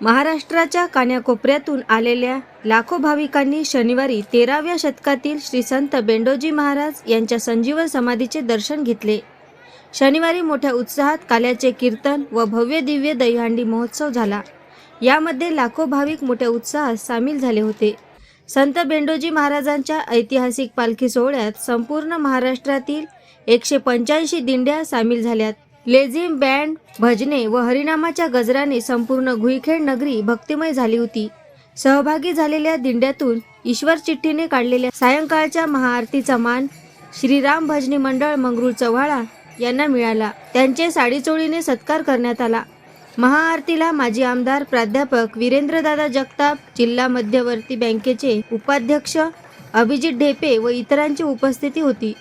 महाराष्ट्राच्या कान्याकोपऱ्यातून आलेल्या लाखो भाविकांनी शनिवारी तेराव्या शतकातील श्री संत बेंडोजी महाराज यांच्या संजीवन समाधीचे दर्शन घेतले. शनिवारी मोठ्या उत्साहात काल्याचे कीर्तन व भव्य दिव्य दहीहंडी महोत्सव झाला. यामध्ये लाखो भाविक मोठ्या उत्साहात सामील झाले होते. संत बेंडोजी महाराजांच्या ऐतिहासिक पालखी सोहळ्यात संपूर्ण महाराष्ट्रातील एकशे पंच्याऐंशी दिंड्या सामील झाल्यात. लेझिम बँड भजने व हरिनामाच्या गजराने संपूर्ण घुईखेड नगरी भक्तिमय झाली होती. सहभागी झालेल्या दिंड्यातून ईश्वर चिठ्ठीने काढलेल्या सायंकाळच्या महाआरतीचा मान श्रीराम भजनी मंडळ मंगरूळ चव्हाळा यांना मिळाला. त्यांचे साडीचोळीने सत्कार करण्यात आला. महाआरतीला माजी आमदार प्राध्यापक वीरेंद्रदादा जगताप जिल्हा मध्यवर्ती बँकेचे उपाध्यक्ष अभिजित ढेपे व इतरांची उपस्थिती होती.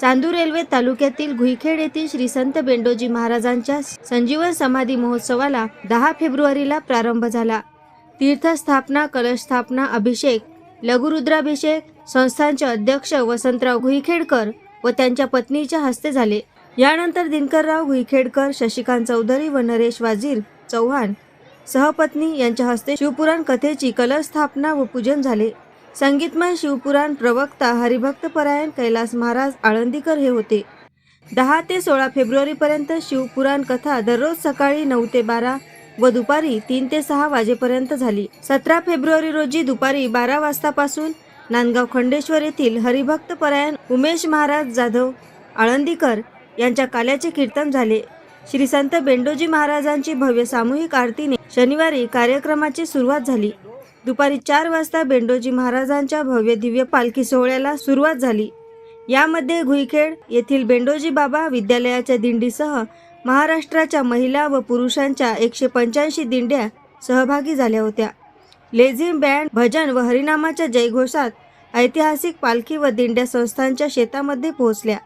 चांदूर रेल्वे तालुक्यातील घुईखेड येथील श्री संत बेंडोजी महाराजांच्या संजीवन समाधी महोत्सवाला दहा फेब्रुवारीला प्रारंभ झाला. तीर्थस्थापना कलशस्थापना अभिषेक लघुरुद्राभिषेक संस्थांचे अध्यक्ष वसंतराव घुईखेडकर व त्यांच्या पत्नीच्या हस्ते झाले. यानंतर दिनकरराव घुईखेडकर शशिकांत चौधरी व नरेश वाजीर चव्हाण सहपत्नी यांच्या हस्ते शिवपुराण कथेची कलरस्थापना व पूजन झाले. संगीतमय शिवपुराण प्रवक्ता हरिभक्तपरायण कैलास महाराज आळंदीकर हे होते. दहा ते सोळा फेब्रुवारीपर्यंत शिवपुराण कथा दररोज सकाळी नऊ ते बारा व दुपारी तीन ते सहा वाजेपर्यंत झाली. सतरा फेब्रुवारी रोजी दुपारी बारा वाजतापासून नांदगाव खंडेश्वर येथील हरिभक्त परायण उमेश महाराज जाधव आळंदीकर यांच्या काल्याचे कीर्तन झाले. श्री संत बेंडोजी महाराजांची भव्य सामूहिक आरतीने शनिवारी कार्यक्रमाची सुरुवात झाली. दुपारी चार वाजता बेंडोजी महाराजांच्या भव्य दिव्य पालखी सोहळ्याला सुरुवात झाली. यामध्ये घुईखेड येथील बेंडोजी बाबा विद्यालयाच्या दिंडीसह महाराष्ट्राच्या महिला व पुरुषांच्या एकशे पंच्याऐंशी दिंड्या सहभागी झाल्या होत्या. लेझिम बँड भजन व हरिनामाच्या जयघोषात ऐतिहासिक पालखी व दिंड्या संस्थांच्या शेतामध्ये पोहोचल्या.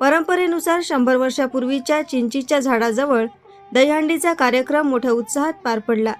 परंपरेनुसार शंभर वर्षापूर्वीच्या चिंचीच्या झाडाजवळ दहीहंडीचा कार्यक्रम मोठ्या उत्साहात पार पडला.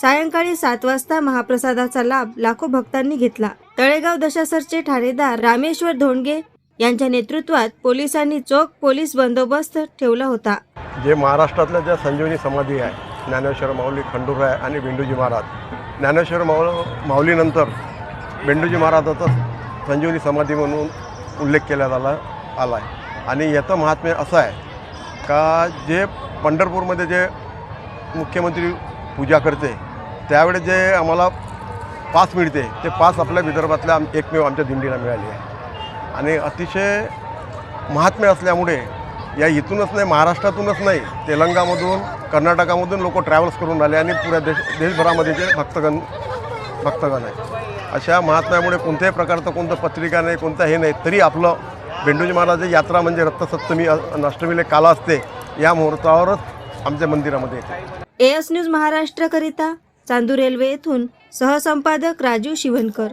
सायंकाळी सात वाजता महाप्रसादाचा लाभ लाखो भक्तांनी घेतला. तळेगाव दशासरचे ठाणेदार रामेश्वर धोंडगे यांच्या नेतृत्वात पोलिसांनी चोख पोलीस बंदोबस्त ठेवला होता. जे महाराष्ट्रातल्या ज्या संजीवनी समाधी आहे ज्ञानेश्वर माऊली खंडूराय आणि भेंडूजी महाराज. ज्ञानेश्वर माऊ माऊलीनंतर भेंडूजी महाराजाचा संजीवनी समाधी म्हणून उल्लेख केला झाला आला आहे आणि याचं महात्म्य असं आहे का जे पंढरपूरमध्ये जे मुख्यमंत्री पूजा करते त्यावेळेस जे आम्हाला पास मिळते ते पास आपल्या विदर्भातल्या आम- एकमेव आमच्या दिंडीला मिळाली आहे. आणि अतिशय महात्म्य असल्यामुळे या इथूनच नाही महाराष्ट्रातूनच नाही तेलंगामधून कर्नाटकामधून लोक ट्रॅव्हल्स करून आले आणि पुऱ्या देश देशभरामध्ये जे भक्तगण भक्तगण आहे अशा महात्म्यामुळे कोणत्याही प्रकारचं कोणतं पत्रिका नाही कोणतं हे नाही तरी आपलं बेंडोजी महाराज यात्रा म्हणजे रथसप्तमी अष्टमीले अष्टमीला काला असते या मुहूर्तावरच आमच्या मंदिरामध्ये येते. एस न्यूज महाराष्ट्रकरिता चांदूर रेल्वे येथून सहसंपादक राजू शिवनकर.